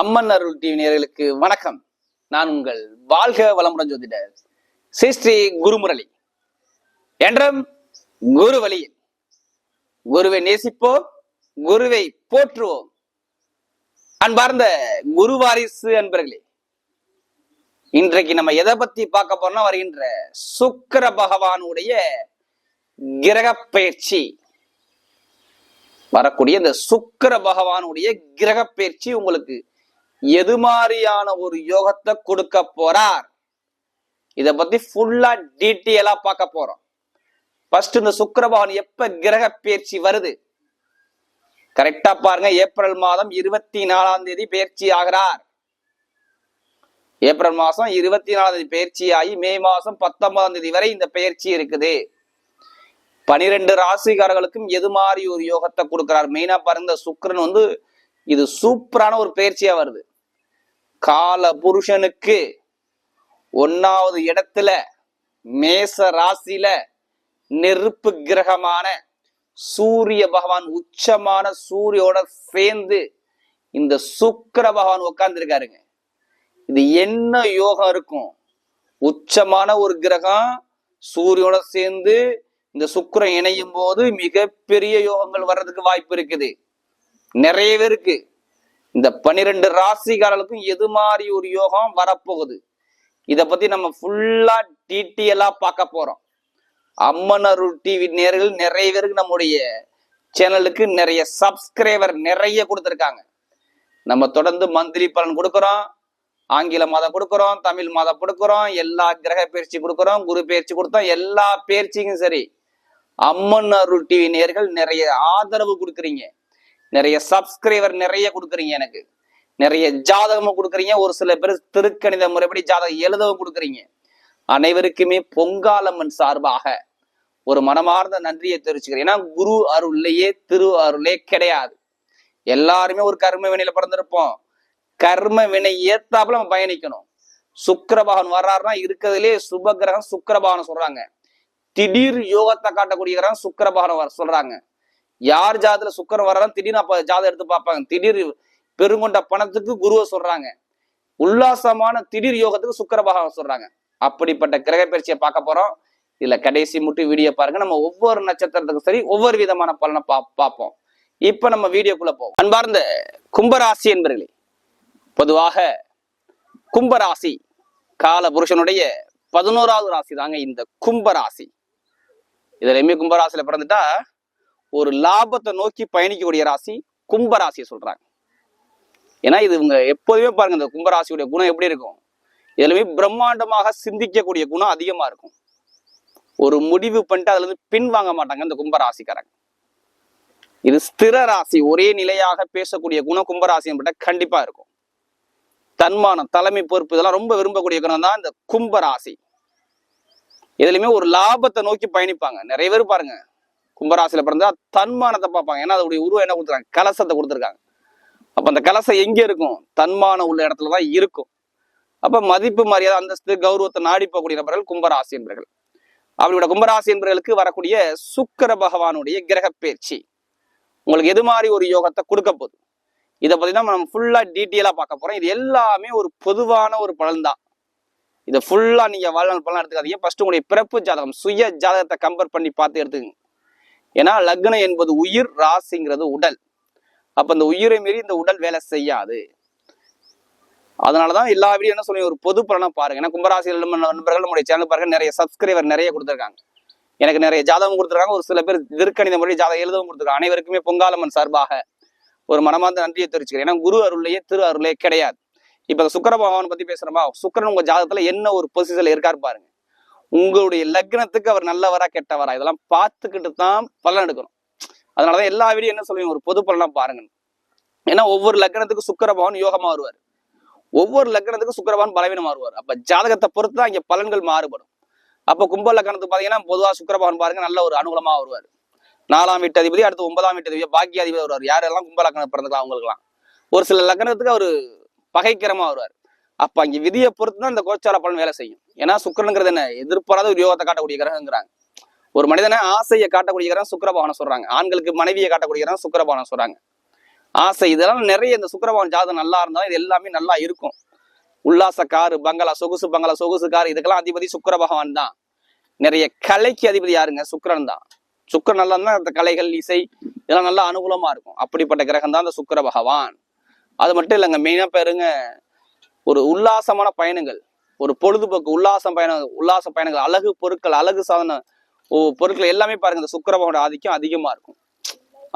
அம்மன் அருள் TV நேர்களுக்கு வணக்கம். நான் உங்கள் வாழ்க வளமுடன் ஜோதிடர் ஸ்ரீ ஸ்ரீ குருமுரளி. என்றும் குரு வழியில் குருவை நேசிப்போம் குருவை போற்றுவோம். அன்பார்ந்த குரு வாரிசு அன்பர்களே இன்றைக்கு நம்ம எதை பத்தி பார்க்க போறோம்னா வருகின்ற சுக்கிர பகவானுடைய கிரக பயிற்சி. வரக்கூடிய இந்த சுக்கிர பகவானுடைய கிரக பயிற்சி உங்களுக்கு எது மாதிரியான ஒரு யோகத்தை கொடுக்க போறார்? இதை பத்தி ஃபுல்லா டீட்டெயிலா பார்க்க போறோம். ஃபர்ஸ்ட் இந்த சுக்கரபவன் எப்ப கிரக பயிற்சி வருது? கரெக்டா பாருங்க ஏப்ரல் மாதம் இருபத்தி நாலாம் தேதி பயிற்சி ஆகிறார். ஏப்ரல் மாசம் இருபத்தி நாலாம் தேதி பயிற்சி ஆகி மே மாசம் பத்தொன்பதாம் தேதி வரை இந்த பயிற்சி இருக்குது. பனிரெண்டு ராசிக்காரர்களுக்கும் எது மாதிரி ஒரு யோகத்தை கொடுக்கிறார்? மெயினா பாருங்க இந்த வந்து இது சூப்பரான ஒரு பயிற்சியா வருது. கால புருஷனுக்கு ஒன்னாவது இடத்துல மேச ராசியில நெருப்பு கிரகமான சூரிய பகவான் உச்சமான சூரியோட சேர்ந்து இந்த சுக்கர பகவான் உட்கார்ந்துருக்காருங்க இது என்ன யோகம் இருக்கும்? உச்சமான ஒரு கிரகம் சூரியோட சேர்ந்து இந்த சுக்கிரன் இணையும் போது மிகப்பெரிய யோகங்கள் வர்றதுக்கு வாய்ப்பு இருக்குது. நிறைய பேருக்கு இந்த பன்னிரெண்டு ராசிக்காரர்களுக்கும் எது மாதிரி ஒரு யோகம் வரப்போகுது? இத பத்தி நம்ம ஃபுல்லா டீட்டெயிலா பார்க்க போறோம். அம்மன் அருள் டிவி நேர்கள் நிறைய பேருக்கு நம்முடைய சேனலுக்கு நிறைய சப்ஸ்கிரைபர் நிறைய கொடுத்துருக்காங்க. நம்ம தொடர்ந்து மந்திரி பலன் கொடுக்குறோம். ஆங்கில மாதம் கொடுக்குறோம் தமிழ் மாதம் கொடுக்குறோம் எல்லா கிரக பயிற்சி கொடுக்குறோம் குரு பயிற்சி கொடுத்தோம் எல்லா பயிற்சிக்கும் சரி. அம்மன் அருள் டிவி நேர்கள் நிறைய ஆதரவு கொடுக்குறீங்க. நிறைய சப்ஸ்கிரைபர் நிறைய கொடுக்குறீங்க எனக்கு. நிறைய ஜாதகமும் கொடுக்குறீங்க. ஒரு சில பேர் திருக்கணித முறைப்படி ஜாதகம் எழுதவும் கொடுக்குறீங்க. அனைவருக்குமே பொங்காலம்மன் சார்பாக ஒரு மனமார்ந்த நன்றியை தெரிவிச்சுக்கிறேன். ஏன்னா குரு அருள்லையே திரு அருளே கிடையாது. எல்லாருமே ஒரு கர்ம வினையில பிறந்திருப்போம். கர்ம வினை ஏத்தாப்புல நம்ம பயணிக்கணும். சுக்கிரபகவான் வர்றாருன்னா இருக்கிறதுலே சுபகிரகம் கிரகம் சொல்றாங்க. திடீர் யோகத்தை காட்டக்கூடிய கிரகம் சுக்கிரபகவான் வர சொல்றாங்க. யார் ஜாதத்துல சுக்கரம் வர்றாலும் திடீர்னு அப்ப ஜாதம் எடுத்து பார்ப்பாங்க. திடீர் பெருங்கொண்ட பணத்துக்கு குருவை சொல்றாங்க. உல்லாசமான திடீர் யோகத்துக்கு சுக்கர பகவான் சொல்றாங்க. அப்படிப்பட்ட கிரக பயிற்சியை பார்க்க போறோம். இதுல கடைசி மட்டும் வீடியோ பாருங்க. நம்ம ஒவ்வொரு நட்சத்திரத்துக்கும் சரி ஒவ்வொரு விதமான பலனை பா பார்ப்போம். இப்ப நம்ம வீடியோக்குள்ள போவோம். அன்பார்ந்த கும்பராசி என்பர்களே பொதுவாக கும்பராசி கால புருஷனுடைய பதினோராவது ராசி தாங்க இந்த கும்பராசி. இதுலயுமே கும்பராசியில பிறந்துட்டா ஒரு லாபத்தை நோக்கி பயணிக்கக்கூடிய ராசி கும்பராசியை சொல்றாங்க. ஏன்னா இது இவங்க எப்போதுமே பாருங்க இந்த கும்பராசியுடைய குணம் எப்படி இருக்கும்? இதுலயுமே பிரம்மாண்டமாக சிந்திக்கக்கூடிய குணம் அதிகமா இருக்கும். ஒரு முடிவு பண்ணிட்டு அதுல இருந்து பின் வாங்க மாட்டாங்க இந்த கும்பராசிக்காரங்க இது ஸ்திர ராசி ஒரே நிலையாக பேசக்கூடிய குணம் கும்பராசி என்பட்ட கண்டிப்பா இருக்கும். தன்மானம் தலைமை பொறுப்பு இதெல்லாம் ரொம்ப விரும்பக்கூடிய குணம் தான் இந்த கும்பராசி இதுலயுமே ஒரு லாபத்தை நோக்கி பயணிப்பாங்க. நிறைய பேர் பாருங்க கும்பராசியில பிறந்தா தன்மானத்தை பார்ப்பாங்க. ஏன்னா அதோடைய உருவம் என்ன கொடுத்துருக்காங்க? கலசத்தை கொடுத்துருக்காங்க. அப்ப அந்த கலசம் எங்க இருக்கும்? தன்மானம் உள்ள இடத்துல தான் இருக்கும். அப்ப மதிப்பு மரியாதை அந்தஸ்து கௌரவத்தை நாடி போகக்கூடிய நபர்கள் கும்பராசி என்பர்கள். அவர்களோட கும்பராசி என்பவர்களுக்கு வரக்கூடிய சுக்கர பகவானுடைய கிரக பயிற்சி. உங்களுக்கு எது மாதிரி ஒரு யோகத்தை கொடுக்க போகுது? இதை பார்த்தீங்கன்னா நம்ம ஃபுல்லாக டீட்டெயிலாக பார்க்க போகிறோம் இது எல்லாமே ஒரு பொதுவான ஒரு பலன் தான். இதை ஃபுல்லாக நீங்கள் வாழ்நாள் பலன் எடுத்துக்காதீங்க. ஃபஸ்ட்டு உங்களுடைய பிறப்பு ஜாதகம் சுய ஜாதகத்தை கம்பேர் பண்ணி பார்த்து எடுத்துக்கங்க. ஏன்னா லக்னம் என்பது உயிர் ராசிங்கிறது உடல். அப்ப இந்த உயிரை மீறி இந்த உடல் வேலை செய்யாது. அதனாலதான் எல்லா வீடியோ என்ன சொல்லி ஒரு பொது பலனா பாருங்க. ஏன்னா கும்பராசியில் நண்பர்கள் நம்முடைய சேனல் பாருங்க நிறைய சப்ஸ்கிரைபர் நிறைய கொடுத்துருக்காங்க. எனக்கு நிறைய ஜாதகம் கொடுத்துருக்காங்க. ஒரு சில பேர் திருக்கணித மொழி ஜாதகம் எழுதவும் கொடுத்துருக்காங்க. அனைவருக்குமே பொங்காலம்மன் சார்பாக ஒரு மனமார்ந்த நன்றியை தெரிவிச்சுக்கிறேன். ஏன்னா குரு அருளையே திரு அருளே கிடையாது. இப்ப சுக்கர பகவான் பத்தி பேசுறோமா? சுக்கரன் உங்க ஜாதகத்துல என்ன ஒரு பொசிஷன்ல இருக்காரு பாருங்க. உங்களுடைய லக்னத்துக்கு அவர் நல்லவரா கெட்டவரா? இதெல்லாம் பார்த்துக்கிட்டு தான் பலன் எடுக்கணும். அதனாலதான் எல்லா வீடியும் என்ன சொல்லுவீங்க? ஒரு பொது பலனா பாருங்க. ஏன்னா ஒவ்வொரு லக்னத்துக்கு சுக்கர பகவான் யோகமா வருவார். ஒவ்வொரு லக்னத்துக்கு சுக்கரபவன் பலவீனமா வருவார். அப்ப ஜாதகத்தை பொறுத்து தான் இங்க பலன்கள் மாறுபடும். அப்ப கும்ப லக்னத்துக்கு பாத்தீங்கன்னா பொதுவா சுக்கரபவன் பாருங்க நல்ல ஒரு அனுகூலமா வருவார். நாலாம் வீட்டு அதிபதி அடுத்து ஒன்பதாம் வீட்டு அதிபதி பாக்கியாதிபதி வருவார். யாரெல்லாம் கும்ப லக்னம் பிறந்துக்கலாம் அவங்களுக்குலாம் ஒரு சில லக்னத்துக்கு அவர் பகைக்கிரமா வருவார். அப்ப அங்க விதியை பொறுத்து தான் இந்த கோச்சார பலன் வேலை செய்யும். ஏன்னா சுக்கரனுங்கிறது என்ன? எதிர்பாராத ஒரு யோகத்தை காட்டக்கூடிய கிரகங்கிறாங்க. ஒரு மனிதனை ஆசையை காட்டக்கூடிய கிரகம் சுக்கரபவனம் சொல்றாங்க. ஆண்களுக்கு மனைவியை காட்டக்கூடிய கிரகம் சுக்கரபவனம் சொல்றாங்க. ஆசை இதெல்லாம் நிறைய இந்த சுக்கிரபவன் ஜாதகம் நல்லா இருந்தாலும் இது எல்லாமே நல்லா இருக்கும். உல்லாச காரு பங்களா சொகுசு பங்களா சொகுசு கார் இதுக்கெல்லாம் அதிபதி சுக்கர பகவான் தான். நிறைய கலைக்கு அதிபதி யாருங்க? சுக்கரன் தான். சுக்கரன் நல்லா இருந்தால் அந்த கலைகள் இசை இதெல்லாம் நல்லா அனுகூலமா இருக்கும். அப்படிப்பட்ட கிரகம் தான் அந்த சுக்கர பகவான் அது மட்டும் இல்லைங்க மெயினாக பாருங்க ஒரு உல்லாசமான பயணங்கள். ஒரு பொழுதுபோக்கு உல்லாசம் பயணம் உல்லாச பயணங்கள் அழகு பொருட்கள் அழகு சாதன ஓ பொருட்கள் எல்லாமே பாருங்க இந்த சுக்கிர பகவானோட ஆதிக்கம் அதிகமா இருக்கும்.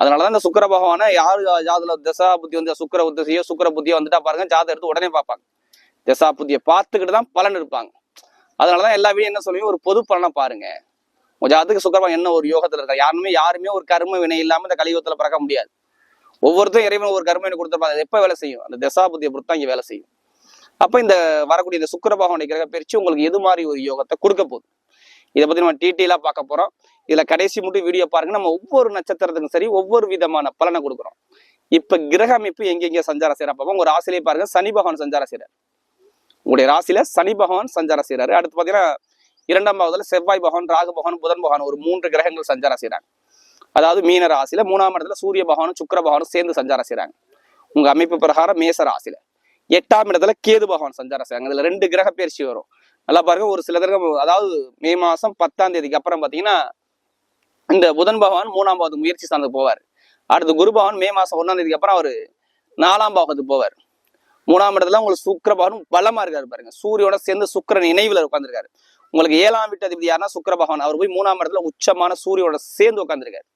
அதனாலதான் இந்த சுக்கிர பகவானை யார் ஜாதல தசா புத்தி வந்து சுக்கிர புத்தியோ சுக்கிர புத்தியோ வந்துட்டா பாருங்க ஜாதகம் எடுத்து உடனே பார்ப்பாங்க. தசா புத்தியை பார்த்துக்கிட்டு தான் பலன் இருப்பாங்க அதனாலதான் எல்லா வீடும் என்ன சொல்லுவீங்க? ஒரு பொது பலனை பாருங்க. உங்க ஜாதத்துக்கு சுக்கிரபகவான் என்ன ஒரு யோகத்துல இருக்கா யாருமே யாருமே ஒரு கர்ம வினை இல்லாம இந்த கலியுகத்துல பிறக்க முடியாது. ஒவ்வொருத்தரும் இறைவன் ஒரு கர்ம வினை கொடுத்துருப்பாங்க. எப்ப வேலை செய்யும்? அந்த தசா புத்தியை பொறுத்து தான் இங்க வேலை செய்யும். அப்ப இந்த வரக்கூடிய இந்த சுக்கிர பகவானுடைய கிரக பயிற்சி உங்களுக்கு எது மாதிரி ஒரு யோகத்தை கொடுக்க போகுது? இதை பத்தி நம்ம டீட்டெயிலா பார்க்க போறோம். இதுல கடைசி மட்டும் வீடியோ பாருங்க. நம்ம ஒவ்வொரு நட்சத்திரத்துக்கும் சரி ஒவ்வொரு விதமான பலனை கொடுக்குறோம். இப்ப கிரக அமைப்பு எங்கெங்க சஞ்சாரம் செய்யறா பார்ப்போம் உங்க ராசிலேயே பாருங்க சனி பகவான் சஞ்சாரம் செய்யறாரு. உங்களுடைய ராசியில சனி பகவான் சஞ்சாரம் செய்யறாரு. அடுத்து பாத்தீங்கன்னா இரண்டாம் பாவத்துல செவ்வாய் பகவான் ராகு பகவான் புதன் பகவான் ஒரு மூன்று கிரகங்கள் சஞ்சாரம் செய்யறாங்க. அதாவது மீன ராசியில மூணாம் இடத்துல சூரிய பகவானும் சுக்கர பகவானும் சேர்ந்து சஞ்சாரம் செய்யறாங்க. உங்க அமைப்பு பிரகாரம் மேச ராசியில. எட்டாம் இடத்துல கேது பகவான் சஞ்சாரம் செய்வாங்க இதுல ரெண்டு கிரக பயிற்சி வரும். நல்லா பாருங்க ஒரு சில கிரகம் அதாவது மே மாசம் பத்தாம் தேதிக்கு அப்புறம் பாத்தீங்கன்னா இந்த புதன் பகவான் மூணாம் பாவத்துக்கு முயற்சி சார்ந்து போவார். அடுத்து குரு பகவான் மே மாசம் ஒன்றாம் தேதிக்கு அப்புறம் அவர் நாலாம் பாவத்துக்கு போவார். மூணாம் இடத்துல உங்களுக்கு சுக்கர பகவான் பலமா இருக்காரு பாருங்க. சூரியோட சேர்ந்து சுக்கிரன் இணைவுல உட்காந்துருக்காரு உங்களுக்கு ஏழாம் வீட்டு அதிபதி யாருன்னா சுக்கர பகவான். அவர் போய் மூணாம் இடத்துல உச்சமான சூரியோட சேர்ந்து உட்காந்துருக்காரு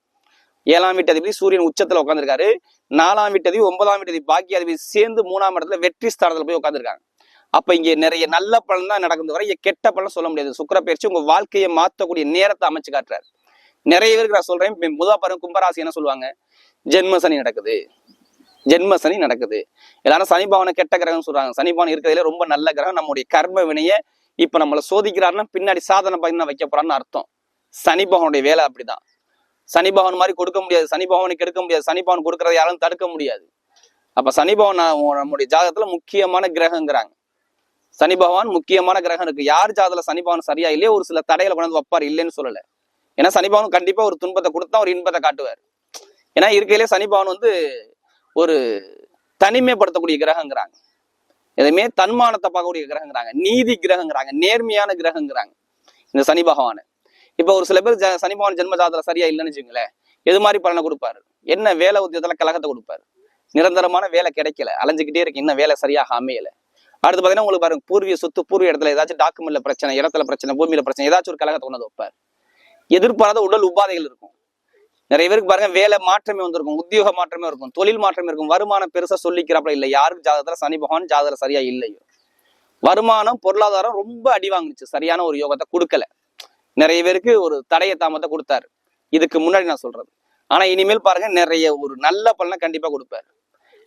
ஏழாம் வீட்டு அதிபதி சூரியன் உச்சத்துல உட்காந்துருக்காரு நாலாம் வீட்டு அதிபதி ஒன்பதாம் வீட்டு அதிபதி பாக்கிய அதிபதி சேர்ந்து மூணாம் இடத்துல வெற்றி ஸ்தானத்துல போய் உட்காந்துருக்காங்க அப்ப இங்க நிறைய நல்ல பலன் தான் நடக்குது வர இங்க கெட்ட பலன் சொல்ல முடியாது. சுக்கர பயிற்சி உங்க வாழ்க்கையை மாத்தக்கூடிய நேரத்தை அமைச்சு காட்டுறாரு. நிறைய பேருக்கு நான் சொல்றேன் இப்ப பாருங்க கும்பராசி என்ன சொல்லுவாங்க? ஜென்ம சனி நடக்குது. ஜென்ம சனி நடக்குது. எல்லாரும் சனிபவன் கெட்ட கிரகம் சொல்றாங்க. சனி பவன் இருக்கிறதுல ரொம்ப நல்ல கிரகம். நம்முடைய கர்ம வினையை இப்ப நம்மள சோதிக்கிறாருன்னா பின்னாடி சாதனை பண்ணி வைக்க போறான்னு அர்த்தம். சனி பகவனுடைய வேலை அப்படிதான். சனி பவன் மாதிரி கொடுக்க முடியாது. சனி பவனுக்கு எடுக்க முடியாது. சனி பவன் கொடுக்கறத யாரும் தடுக்க முடியாது. அப்ப சனி பவன் நம்முடைய ஜாதகத்துல முக்கியமான கிரகங்கிறாங்க. சனி பகவான் முக்கியமான கிரகம் இருக்கு. யார் ஜாதகத்துல சனி பகவான் சரியா இல்லையே ஒரு சில தடையில கொண்டாந்து வைப்பார் இல்லைன்னு சொல்லல. ஏன்னா சனி பகவான் கண்டிப்பா ஒரு துன்பத்தை கொடுத்தா ஒரு இன்பத்தை காட்டுவார். ஏன்னா இருக்கையிலே சனி பகவான் வந்து ஒரு தனிமைப்படுத்தக்கூடிய கிரகங்கிறாங்க. எதுவுமே தன்மானத்தை பார்க்கக்கூடிய கிரகங்கிறாங்க. நீதி கிரகங்கிறாங்க. நேர்மையான கிரகங்கிறாங்க. இந்த சனி பகவானை. இப்போ ஒரு சில பேர் ஜ- சனி பகவான் ஜென்ம சரியா இல்லைன்னு வச்சுங்களேன் எது மாதிரி பலனை கொடுப்பாரு? என்ன வேலை உத்தியோகத்துல கலகத்தை கொடுப்பாரு? நிரந்தரமான வேலை கிடைக்கல. அலைஞ்சுக்கிட்டே இருக்கு. இன்னும் வேலை சரியாக அமையல. அடுத்து பார்த்தீங்கன்னா உங்களுக்கு பாருங்க பூர்வீக சொத்து பூர்வீக இடத்துல ஏதாச்சும் டாக்குமெண்ட்ல பிரச்சனை இடத்துல பிரச்சனை பூமியில பிரச்சனை ஏதாச்சும் ஒரு கலகத்தை கொண்டு வைப்பார். எதிர்பாராத உடல் உபாதைகள் இருக்கும். நிறைய பேருக்கு பாருங்க வேலை மாற்றமே வந்திருக்கும் உத்தியோக மாற்றமே இருக்கும் தொழில் மாற்றமே இருக்கும். வருமானம் பெருசா சொல்லிக்கிறாப்புல இல்லை. யாருக்கு ஜாதகத்துல? சனி பகவான் ஜாதகத்துல சரியா இல்லையோ. வருமானம் பொருளாதாரம் ரொம்ப அடி வாங்குச்சு. சரியான ஒரு யோகத்தை கொடுக்கல. நிறைய பேருக்கு ஒரு தடைய தாமத்தை கொடுத்தாரு. இதுக்கு முன்னாடி நான் சொல்றது. ஆனா இனிமேல் பாருங்க நிறைய ஒரு நல்ல பலனை கண்டிப்பா கொடுப்பாரு.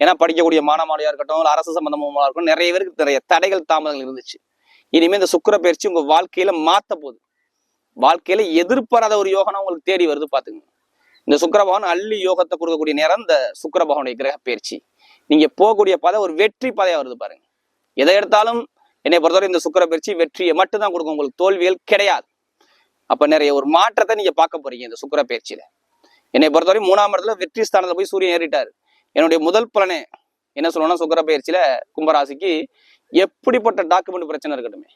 ஏன்னா படிக்கக்கூடிய மாணவமாளியா இருக்கட்டும் இல்ல அரசு சம்பந்தமாக இருக்கட்டும் நிறைய பேருக்கு நிறைய தடைகள் தாமதங்கள் இருந்துச்சு. இனிமேல் இந்த சுக்கிர பயிற்சி உங்க வாழ்க்கையில மாத்த போகுது. வாழ்க்கையில எதிர்பாராத ஒரு யோகனா உங்களுக்கு தேடி வருது பாத்துங்க இந்த சுக்கிரபவன் அள்ளி யோகத்தை கொடுக்கக்கூடிய நேரம் இந்த சுக்கிரபவனுடைய கிரக பயிற்சி. நீங்க போகக்கூடிய பாதை ஒரு வெற்றி பாதையா வருது பாருங்க. எதை எடுத்தாலும் என்னை பொறுத்தவரை இந்த சுக்கர பயிற்சி வெற்றியை மட்டும்தான் கொடுக்கும். உங்களுக்கு தோல்விகள் கிடையாது. அப்ப நிறைய ஒரு மாற்றத்தை நீங்க பார்க்க போறீங்க இந்த சுக்கர பயிற்சியில. என்னை பொறுத்தவரை மூணாம் இடத்துல வெற்றி ஸ்தானத்துல போய் சூரியன் ஏறிட்டாரு. என்னுடைய முதல் பலனே என்ன சொல்லணும்னா சுக்கர பயிற்சியில கும்பராசிக்கு எப்படிப்பட்ட டாக்குமெண்ட் பிரச்சனை இருக்கட்டுமே.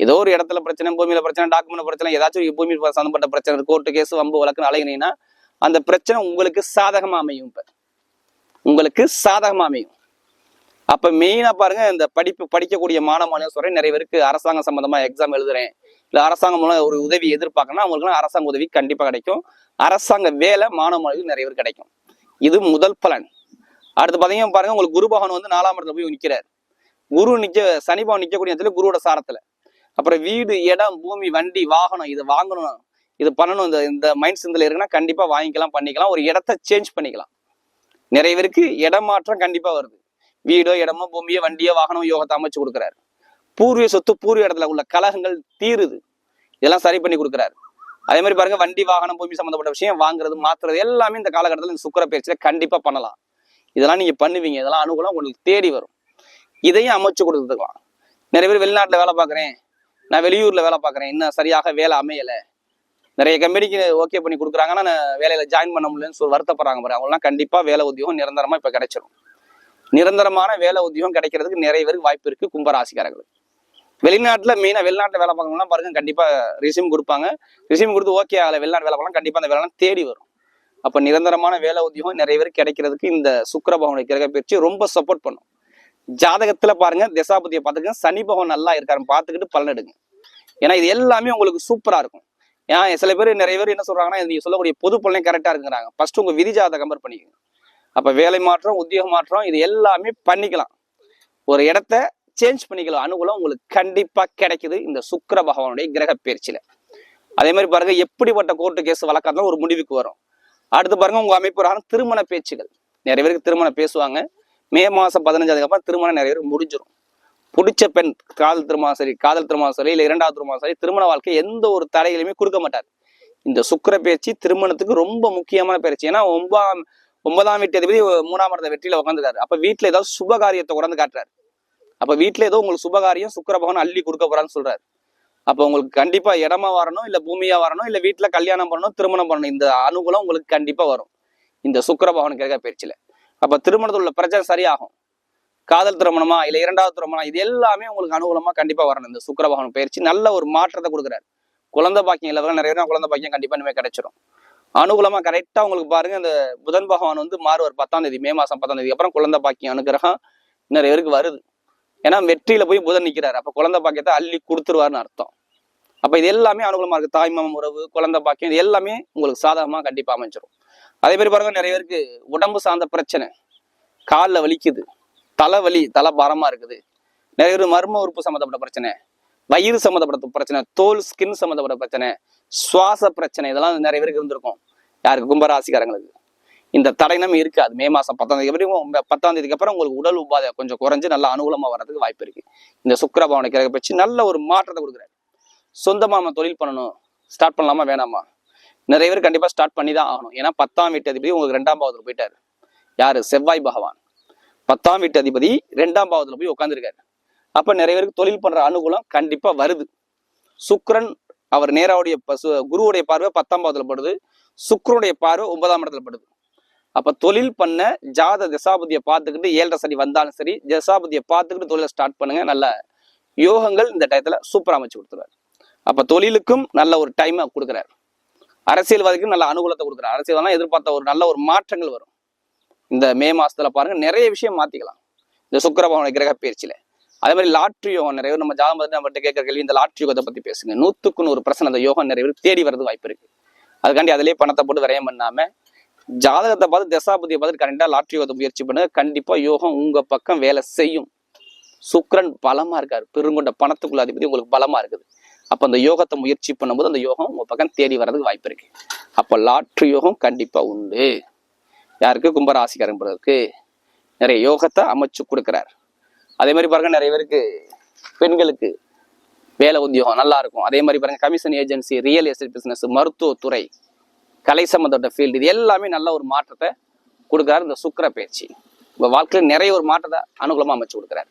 ஏதோ ஒரு இடத்துல பிரச்சனை பூமியில பிரச்சனை டாக்குமெண்ட் பிரச்சனை ஏதாச்சும் பூமி சம்பந்தப்பட்ட பிரச்சனை கோர்ட்டு கேஸ் வம்பு வழக்குன்னு அலைகினீங்கன்னா அந்த பிரச்சனை உங்களுக்கு சாதகமா அமையும் இப்ப. உங்களுக்கு சாதகமா அமையும். அப்ப மெயினா பாருங்க இந்த படிப்பு படிக்கக்கூடிய மாணவ சொல்றேன் நிறைய பேருக்கு அரசாங்கம் சம்பந்தமா எக்ஸாம் எழுதுறேன். இல்லை அரசாங்கம் மூலம் ஒரு உதவி எதிர்பார்க்கணும்னா அவங்களுக்கு அரசாங்க உதவி கண்டிப்பாக கிடைக்கும். அரசாங்க வேலை மாணவ மாணவிகள் நிறைய பேர் கிடைக்கும். இது முதல் பலன். அடுத்து பார்த்தீங்கன்னா பாருங்க உங்களுக்கு குரு பகவான் வந்து நாலாம் இடத்துல போய் நிற்கிறார் குரு நிற்க சனி பகவான் நிற்கக்கூடிய இடத்துல குருவோட சாரத்தில். அப்புறம் வீடு இடம் பூமி வண்டி வாகனம் இது வாங்கணும். இது பண்ணணும். இந்த இந்த மைண்ட் சிந்தில் இருக்குன்னா கண்டிப்பாக வாங்கிக்கலாம் பண்ணிக்கலாம். ஒரு இடத்த சேஞ்ச் பண்ணிக்கலாம். நிறைய பேருக்கு இடமாற்றம் கண்டிப்பாக வருது. வீடோ இடமோ பூமியோ வண்டியோ வாகனம் யோகத்தை அமைச்சு கொடுக்குறாரு. பூர்வீக சொத்து பூர்வீக இடத்துல உள்ள கலகங்கள் தீருது. இதெல்லாம் சரி பண்ணி கொடுக்குறாரு. அதே மாதிரி பாருங்க வண்டி வாகனம் பூமி சம்மந்தப்பட்ட விஷயம் வாங்குறது மாத்துறது எல்லாமே இந்த காலகட்டத்தில் இந்த சுக்கர பயிற்சியில கண்டிப்பா பண்ணலாம். இதெல்லாம் நீங்க பண்ணுவீங்க. இதெல்லாம் அனுகூலம் உங்களுக்கு தேடி வரும். இதையும் அமைச்சு கொடுத்துக்கலாம் நிறைய பேர் வெளிநாட்டில் வேலை பார்க்குறேன். நான் வெளியூர்ல வேலை பார்க்குறேன். இன்னும் சரியாக வேலை அமையலை. நிறைய கம்பெனிக்கு ஓகே பண்ணி கொடுக்குறாங்கன்னா நான் வேலையில ஜாயின் பண்ண முடியலன்னு சொல்லி வருத்தப்படுறாங்க பாரு அவங்களாம் கண்டிப்பா வேலை உத்தியோகம் நிரந்தரமா இப்ப கிடைச்சிடும் நிரந்தரமான வேலை உத்தியோகம் கிடைக்கிறதுக்கு நிறைய பேருக்கு வாய்ப்பு இருக்கு கும்பராசிக்காரர்களுக்கு. வெளிநாட்டில் மெயினாக வெளிநாட்டில் வேலை பார்க்கணும்னா பாருங்க கண்டிப்பாக ரிசியூம் கொடுப்பாங்க. ரிசியூம் கொடுத்து ஓகே ஆகலை வெளிநாட்டு வேலை பார்க்கலாம் கண்டிப்பாக அந்த வேலை தேடி வரும். அப்போ நிரந்தரமான வேலை உத்தியோகம் நிறைய பேர் கிடைக்கிறதுக்கு இந்த சுக்கிர கிரக பயிற்சி ரொம்ப சப்போர்ட் பண்ணும். ஜாதகத்துல பாருங்க திசாபதியை பார்த்துக்கங்க சனி பகவான் நல்லா இருக்காருன்னு பார்த்துக்கிட்டு பலன் எடுங்க. ஏன்னா இது எல்லாமே உங்களுக்கு சூப்பரா இருக்கும். ஏன்னா சில பேர் நிறைய பேர் என்ன சொல்றாங்கன்னா நீங்க சொல்லக்கூடிய பொது பலனே கரெக்டா இருக்குங்கிறாங்க. ஃபர்ஸ்ட் உங்க விதி ஜாதகம் கம்பேர் பண்ணிக்கோங்க. அப்ப வேலை மாற்றம் உத்தியோக மாற்றம் இது எல்லாமே பண்ணிக்கலாம். ஒரு இடத்த சேஞ்ச் பண்ணிக்கலாம். அனுகூலம் உங்களுக்கு கண்டிப்பா கிடைக்குது இந்த சுக்கர பகவானுடைய கிரக பயிற்சியில அதே மாதிரி பாருங்க எப்படிப்பட்ட கோர்ட்டு கேஸ் வழக்காஇருந்தாலும் ஒரு முடிவுக்கு வரும். அடுத்து பாருங்க உங்க அமைப்பு பிரகாரம் திருமண பேச்சுகள். நிறைய பேருக்கு திருமணம் பேசுவாங்க. மே மாசம் பதினஞ்சாவதுக்கு அப்புறம் திருமணம் நிறைய பேர் முடிஞ்சிடும் பிடிச்ச பெண் காதல் திருமணம் சரி காதல் திருமணம் சரி இல்லை இரண்டாவது திருமணம் சரி திருமண வாழ்க்கை எந்த ஒரு தடைகளையுமே கொடுக்க மாட்டார். இந்த சுக்கிர பயிற்சி திருமணத்துக்கு ரொம்ப முக்கியமான பயிற்சி. ஏன்னா ஒன்பதாம் ஒன்பதாம் வீட்டு அதிபதி மூணாம் இடத்த வெற்றியில உட்காந்துருக்காரு அப்ப வீட்டுல ஏதாவது சுபகாரியத்தை உடந்து காட்டுறாரு. அப்ப வீட்டுல ஏதோ உங்களுக்கு சுபகாரியம் சுக்கிர பகவான் அள்ளி கொடுக்க போறான்னு சொல்றாரு. அப்ப உங்களுக்கு கண்டிப்பா இடமா வரணும் இல்ல பூமியா வரணும் இல்ல வீட்டுல கல்யாணம் பண்ணணும் திருமணம் பண்ணணும். இந்த அனுகூலம் உங்களுக்கு கண்டிப்பா வரும். இந்த சுக்கிர பகவான் கிரக பயிற்சியில அப்ப திருமணத்தில் உள்ள பிரச்சனை சரியாகும். காதல் திருமணமா இல்ல இரண்டாவது திருமணம் இது எல்லாமே உங்களுக்கு அனுகூலமா கண்டிப்பா வரணும். இந்த சுக்கிர பகவான் பயிற்சி நல்ல ஒரு மாற்றத்தை கொடுக்குறாரு. குழந்தை பாக்கியம் இல்லவங்க நிறைய பேர் குழந்தை பாக்கியம் கண்டிப்பா இனிமே கிடைச்சிடும் அனுகூலமா கரெக்டா உங்களுக்கு பாருங்க இந்த புதன் பகவான் வந்து மாறுவார் பத்தாம் தேதி மே மாசம் பத்தாம் தேதி. அப்புறம் குழந்தை பாக்கியம் அனுகிரகம் நிறைய பேருக்கு வருது. ஏன்னா வெற்றியில போய் புதன் நிக்கிறாரு. அப்ப குழந்தை பாக்கியத்தை அள்ளி கொடுத்துருவாருன்னு அர்த்தம். அப்ப இது எல்லாமே அனுகூலமா இருக்கு. தாய்மாமம் உறவு குழந்தை பாக்கியம் இது எல்லாமே உங்களுக்கு சாதகமா கண்டிப்பா அமைஞ்சிரும். அதே மாதிரி பாருங்க நிறைய பேருக்கு உடம்பு சார்ந்த பிரச்சனை காலில் வலிக்குது தலை வலி தலை பாரமா இருக்குது. நிறைய பேர் மர்ம உறுப்பு சம்மந்தப்பட்ட பிரச்சனை வயிறு சம்மந்தப்பட்ட பிரச்சனை தோல் ஸ்கின் சம்மந்தப்பட்ட பிரச்சனை சுவாச பிரச்சனை இதெல்லாம் நிறைய பேருக்கு இருந்திருக்கும். யாருக்கு? கும்பராசிக்காரங்களுக்கு. இந்த தடைனம் இருக்காது. மே மாசம் பத்தாம் தேதி வரைக்கும் பத்தாம் தேதிக்கு அப்புறம் உங்களுக்கு உடல் உபாதை கொஞ்சம் குறைஞ்சு நல்ல அனுகூலமா வர்றதுக்கு வாய்ப்பு இருக்கு. இந்த சுக்கரபவனை கிரக பற்றி நல்ல ஒரு மாற்றத்தை கொடுக்குறாரு. சொந்தமா நம்ம தொழில் பண்ணணும். ஸ்டார்ட் பண்ணலாமா வேணாமா? நிறைய பேர் கண்டிப்பா ஸ்டார்ட் பண்ணி தான் ஆகணும். ஏன்னா பத்தாம் வீட்டு அதிபதி உங்களுக்கு ரெண்டாம் பாவத்தில் போயிட்டாரு. யாரு? செவ்வாய் பகவான். பத்தாம் வீட்டு அதிபதி ரெண்டாம் பாவத்தில் போய் உட்காந்துருக்காரு அப்ப நிறைய பேருக்கு தொழில் பண்ற அனுகூலம் கண்டிப்பா வருது. சுக்ரன் அவர் நேராவுடைய பசு குருவுடைய பார்வை பத்தாம் பாவத்தில் படுது. சுக்கிரனுடைய பார்வை ஒன்பதாம் இடத்துல படுது. அப்ப தொழில் பண்ண ஜாத தசாபதியை பார்த்துக்கிட்டு ஏழரை சனி வந்தாலும் சரி தசாபதியை பார்த்துக்கிட்டு தொழிலை ஸ்டார்ட் பண்ணுங்க. நல்ல யோகங்கள் இந்த டயத்துல சூப்பரா அமைச்சு கொடுத்துருவாரு. அப்ப தொழிலுக்கும் நல்ல ஒரு டைமை கொடுக்குறாரு. அரசியல்வாதிக்கும் நல்ல அனுகூலத்தை கொடுக்குறாரு. அரசியல்வாதம் எதிர்பார்த்த ஒரு நல்ல ஒரு மாற்றங்கள் வரும். இந்த மே மாசத்துல பாருங்க நிறைய விஷயம் மாத்திக்கலாம். இந்த சுக்கிர கிரக பயிற்சியில. அதே மாதிரி லாட்ரி யோகம் நிறைய நம்ம ஜாதம் பார்த்து நம்மகிட்ட கேட்கற கேள்வி இந்த லாட்ரி யோகத்தை பத்தி பேசுங்க. நூத்துக்கு நூறு பிரச்சனை அந்த யோகம் நிறைய பேர் தேடி வர்றது வாய்ப்பு இருக்கு. அதுக்காண்டி அதுலேயே பணத்தை போட்டு விரயம் பண்ணாம ஜாதகத்தை பார்த்து தசாபதியை பார்த்து கரெக்டா லாட்ரி ஓத முயற்சி பண்ணுங்க கண்டிப்பா யோகம் உங்க பக்கம் வேலை செய்யும். சுக்ரன் பலமா இருக்காரு. பெருங்கொண்ட பணத்துக்குள்ள அதிபதி உங்களுக்கு பலமா இருக்குது. அப்ப அந்த யோகத்தை முயற்சி பண்ணும்போது அந்த யோகம் உங்க பக்கம் தேடி வர்றதுக்கு வாய்ப்பு இருக்கு. அப்ப லாட்ரி யோகம் கண்டிப்பா உண்டு. யாருக்கு? கும்பராசிக்காரங்களுக்கு நிறைய யோகத்தை அமைச்சு கொடுக்குறார். அதே மாதிரி பாருங்க நிறைய பேருக்கு பெண்களுக்கு வேலை உத்தியோகம் நல்லா இருக்கும். அதே மாதிரி பாருங்க commission agency real estate business மருத்துவத்துறை கலை சம்பந்தப்பட்ட ஃபீல்டு இது எல்லாமே நல்ல ஒரு மாற்றத்தை கொடுக்குறாரு இந்த சுக்கிர பயிற்சி உங்கள் வாழ்க்கையில் நிறைய ஒரு மாற்றத்தை அனுகூலமாக அமைச்சு கொடுக்குறாரு.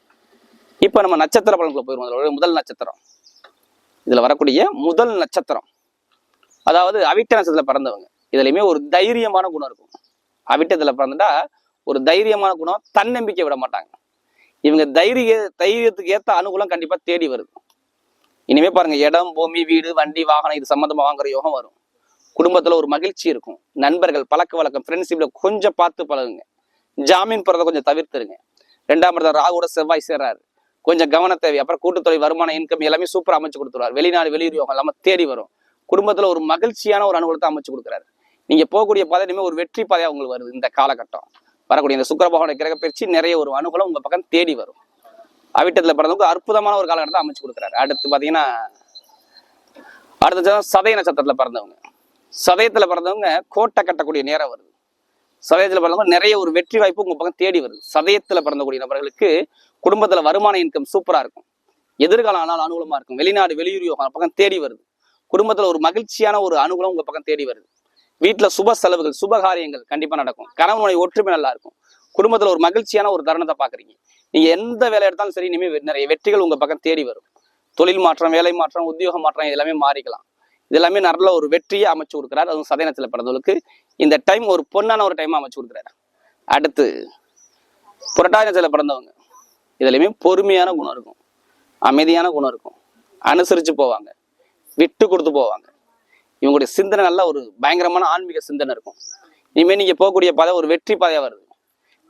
இப்போ நம்ம நட்சத்திர பலன்களை போயிருவோம் முதல் நட்சத்திரம். இதில் வரக்கூடிய முதல் நட்சத்திரம். அதாவது அவிட்ட நட்சத்திரத்தில் பிறந்தவங்க. இதுலையுமே ஒரு தைரியமான குணம் இருக்கும். அவிட்டத்தில் பிறந்துட்டா ஒரு தைரியமான குணம் தன்னம்பிக்கை விட மாட்டாங்க. இவங்க தைரிய தைரியத்துக்கு ஏற்ற அனுகூலம் கண்டிப்பாக தேடி வருது. இனிமே பாருங்க இடம் பூமி வீடு வண்டி வாகனம் இது சம்மந்தமாக வாங்குற யோகம் வரும். குடும்பத்துல ஒரு மகிழ்ச்சி இருக்கும். நண்பர்கள் பழக்க வழக்கம் ஃப்ரெண்ட்ஷிப்ல கொஞ்சம் பார்த்து பழகுங்க. ஜாமீன் போகிறத கொஞ்சம் தவிர்த்துருங்க. ரெண்டாம் இடத்துல ராகுவோட செவ்வாய் சேர்றாரு. கொஞ்சம் கவன தேவை. அப்புறம் கூட்டுத்தொழில் வருமான இன்கம் எல்லாமே சூப்பரா அமைச்சு கொடுத்துருவார். வெளிநாடு வெளியூர் யோகம் எல்லாமே தேடி வரும். குடும்பத்துல ஒரு மகிழ்ச்சியான ஒரு அனுகூலத்தை அமைச்சு கொடுக்குறாரு. நீங்க போகக்கூடிய பாதை இனிமேல் ஒரு வெற்றி பாதையா உங்களுக்கு வருது இந்த காலகட்டம். வரக்கூடிய இந்த சுக்கிர பகவானுடைய கிரக பயிற்சி நிறைய ஒரு அனுகூலம் உங்க பக்கம் தேடி வரும். அவிட்டத்துல பிறந்தவங்க அற்புதமான ஒரு காலகட்டத்தை அமைச்சு கொடுக்குறாரு. அடுத்து பாத்தீங்கன்னா அடுத்த சதய நட்சத்திரத்துல பிறந்தவங்க. சதயத்துல பிறந்தவங்க கோட்டை கட்டக்கூடிய நேரம் வருது. சதயத்துல பிறந்தவங்க நிறைய ஒரு வெற்றி வாய்ப்பு உங்க பக்கம் தேடி வருது. சதயத்துல பிறந்தக்கூடிய நபர்களுக்கு குடும்பத்துல வருமான இன்கம் சூப்பரா இருக்கும். எதிர்காலம் ஆனால் அனுகூலமா இருக்கும். வெளிநாடு வெளியூர் யோகம் பக்கம் தேடி வருது. குடும்பத்துல ஒரு மகிழ்ச்சியான ஒரு அனுகூலம் உங்க பக்கம் தேடி வருது. வீட்டுல சுப செலவுகள் சுப காரியங்கள் கண்டிப்பா நடக்கும். கணவன் ஒற்றுமை நல்லா இருக்கும். குடும்பத்துல ஒரு மகிழ்ச்சியான ஒரு தருணத்தை பாக்குறீங்க. நீங்க எந்த வேலை எடுத்தாலும் சரி இனிமே வெ- நிறைய வெற்றிகள் உங்க பக்கம் தேடி வரும். தொழில் மாற்றம் வேலை மாற்றம் உத்தியோக மாற்றம் இது எல்லாமே மாறிக்கலாம். இது எல்லாமே நல்ல ஒரு வெற்றியை அமைச்சு கொடுக்குறாரு. அதுவும் சதயனத்தில் பிறந்தவங்களுக்கு இந்த டைம் ஒரு பொன்னான ஒரு டைம் அமைச்சு கொடுக்குறாரு. அடுத்து புரட்டாயத்தில் பிறந்தவங்க. இதுலையுமே பொறுமையான குணம் இருக்கும். அமைதியான குணம் இருக்கும். அனுசரித்து போவாங்க. விட்டு கொடுத்து போவாங்க. இவங்களுடைய சிந்தனை நல்லா ஒரு பயங்கரமான ஆன்மீக சிந்தனை இருக்கும். இனிமேல் நீங்கள் போகக்கூடிய பாதை ஒரு வெற்றி பாதையாக வருது.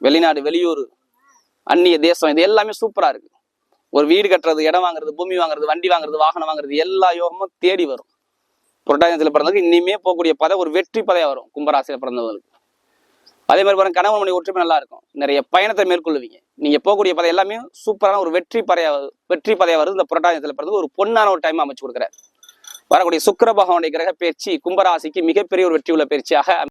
வெளிநாடு வெளியூர் அந்நிய தேசம் இது எல்லாமே சூப்பராக இருக்குது ஒரு வீடு கட்டுறது இடம் வாங்குறது பூமி வாங்குறது வண்டி வாங்குறது வாகனம் வாங்குறது எல்லா யோகமும் தேடி வரும். புரட்டாயத்தில் பிறந்தவங்க இனிமே போகக்கூடிய பதை ஒரு வெற்றி பதையாக வரும். கும்பராசியில் பிறந்தவங்களுக்கு. அதே மாதிரி பாருங்க கணவன் மணி ஒற்றுமை நல்லா இருக்கும். நிறைய பயணத்தை மேற்கொள்ளுவீங்க நீங்க போகக்கூடிய பதை எல்லாமே சூப்பரான ஒரு வெற்றி பதையா வெற்றி பதையா வருது. இந்த புரட்டாயத்தில் பிறந்தது ஒரு பொன்னான ஒரு டைம் அமைச்சு கொடுக்குறாரு. வரக்கூடிய சுக்கர பகவானுடைய கிரக பயிற்சி கும்பராசிக்கு மிகப்பெரிய ஒரு வெற்றி உள்ள பயிற்சியாக